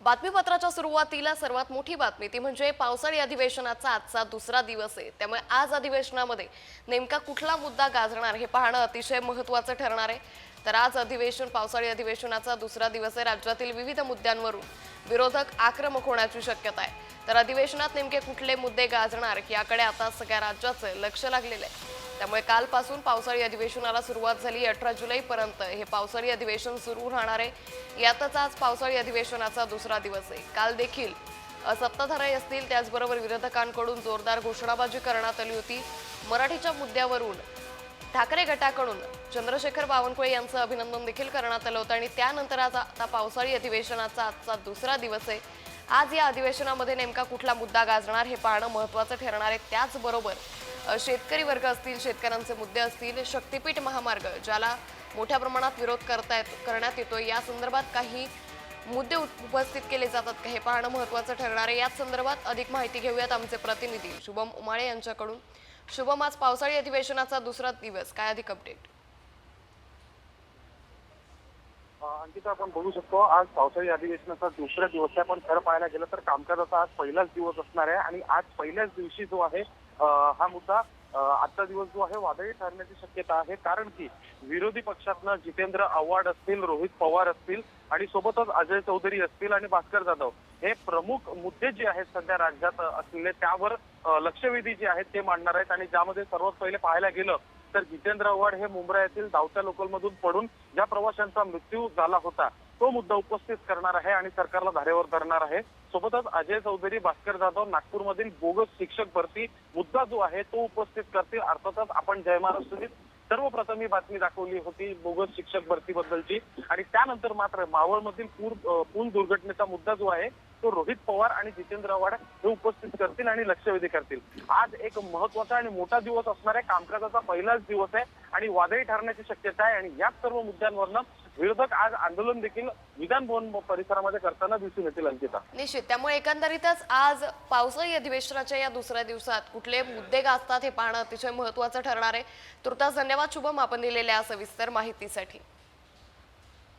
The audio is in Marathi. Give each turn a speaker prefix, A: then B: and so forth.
A: बातमीपत्राच्या सुरुवातीला सर्वात मोठी बातमी ती म्हणजे पावसाळी अधिवेशनाचा आजचा दुसरा दिवस आहे. त्यामुळे आज अधिवेशनामध्ये नेमका कुठला मुद्दा गाजणार हे पाहणं अतिशय महत्त्वाचं ठरणार आहे. तर आज अधिवेशन पावसाळी अधिवेशनाचा दुसरा दिवस आहे. राज्यातील विविध मुद्द्यांवरून विरोधक आक्रमक होण्याची शक्यता आहे. तर अधिवेशनात नेमके कुठले मुद्दे गाजणार याकडे आता सगळ्या राज्याचं लक्ष लागलेलं आहे. त्यामुळे कालपासून पावसाळी अधिवेशनाला सुरुवात झाली अठरा जुलैपर्यंत हे पावसाळी अधिवेशन सुरू राहणार आहे. यातच आज पावसाळी अधिवेशनाचा दुसरा दिवस आहे. काल देखील सत्ताधारी असतील त्याचबरोबर विरोधकांकडून जोरदार घोषणाबाजी करण्यात आली होती. मराठीच्या मुद्द्यावरून ठाकरे गटाकडून चंद्रशेखर बावनकुळे यांचं अभिनंदन देखील करण्यात आलं होतं. आणि त्यानंतर आज आता पावसाळी अधिवेशनाचा आजचा दुसरा दिवस आहे. आज या अधिवेशनामध्ये नेमका कुठला मुद्दा गाजणार हे पाहणं महत्त्वाचं ठरणार आहे. त्याचबरोबर शेतकरी वर्ग असतील शेतकऱ्यांचे मुद्दे असतील शक्तीपीठ महामार्ग ज्याला मोठ्या प्रमाणात विरोध करतायत करण्यात येतो या संदर्भात काही मुद्दे उपस्थित केले जातात का हे पाहणं महत्त्वाचं ठरणार आहे. याच संदर्भात अधिक माहिती घेऊयात आमचे प्रतिनिधी शुभम उमाळे यांच्याकडून. शुभम आज पावसाळी अधिवेशनाचा दुसरा दिवस. काय अधिक अपडेट
B: अंकिता आपण बघू शकतो आज पावसाळी अधिवेशनाचा दुसरा दिवस आहे. पण खरं पाहायला गेलं तर कामकाजाचा आज पहिलाच दिवस असणार आहे आणि आज पहिल्याच दिवशी जो आहे हा मुद्दा आजचा दिवस जो आहे वादळी ठरण्याची शक्यता आहे. कारण की विरोधी पक्षातनं जितेंद्र आव्हाड असतील रोहित पवार असतील आणि सोबतच अजय चौधरी असतील आणि भास्कर जाधव हे प्रमुख मुद्दे जे आहेत सध्या राज्यात असलेले त्यावर लक्षवेधी जे आहेत ते मांडणार आहेत. आणि ज्यामध्ये सर्वात पहिले पाहायला गेलं तर जितेंद्र आव्हाड हे मुंब्रा येथील धावत्या लोकलमधून पडून ज्या प्रवाशांचा मृत्यू झाला होता तो मुद्दा उपस्थित करणार आहे आणि सरकारला धारेवर धरणार आहे. सोबतच अजय चौधरी भास्कर जाधव नागपूरमधील बोगस शिक्षक भरती मुद्दा जो आहे तो उपस्थित करतील. अर्थातच आपण जय महाराष्ट्रीत सर्वप्रथम ही बातमी दाखवली होती बोगस शिक्षक भरतीबद्दलची. आणि त्यानंतर मात्र मावळमधील पूर पूल दुर्घटनेचा मुद्दा जो आहे तो रोहित पवार आणि जितेंद्र आव्हाड हे उपस्थित करतील आणि लक्षवेधी करतील. आज एक महत्त्वाचा आणि मोठा दिवस असणार आहे. कामकाजाचा पहिलाच दिवस आहे आणि वादळी ठरण्याची शक्यता आहे. आणि याच सर्व मुद्द्यांवरनं विरोधक आज आंदोलन देखील विधान भवन परिसरामध्ये करताना दिसून येतील अंकिता.
A: निश्चित. त्यामुळे एकंदरीतच आज पावसाळी अधिवेशनाच्या या दुसऱ्या दिवसात कुठले मुद्दे गाजतात हे पाहणं अतिशय महत्वाचं ठरणार आहे. तुर्तास धन्यवाद. शुभम आपण दिलेल्या सविस्तर माहितीसाठी.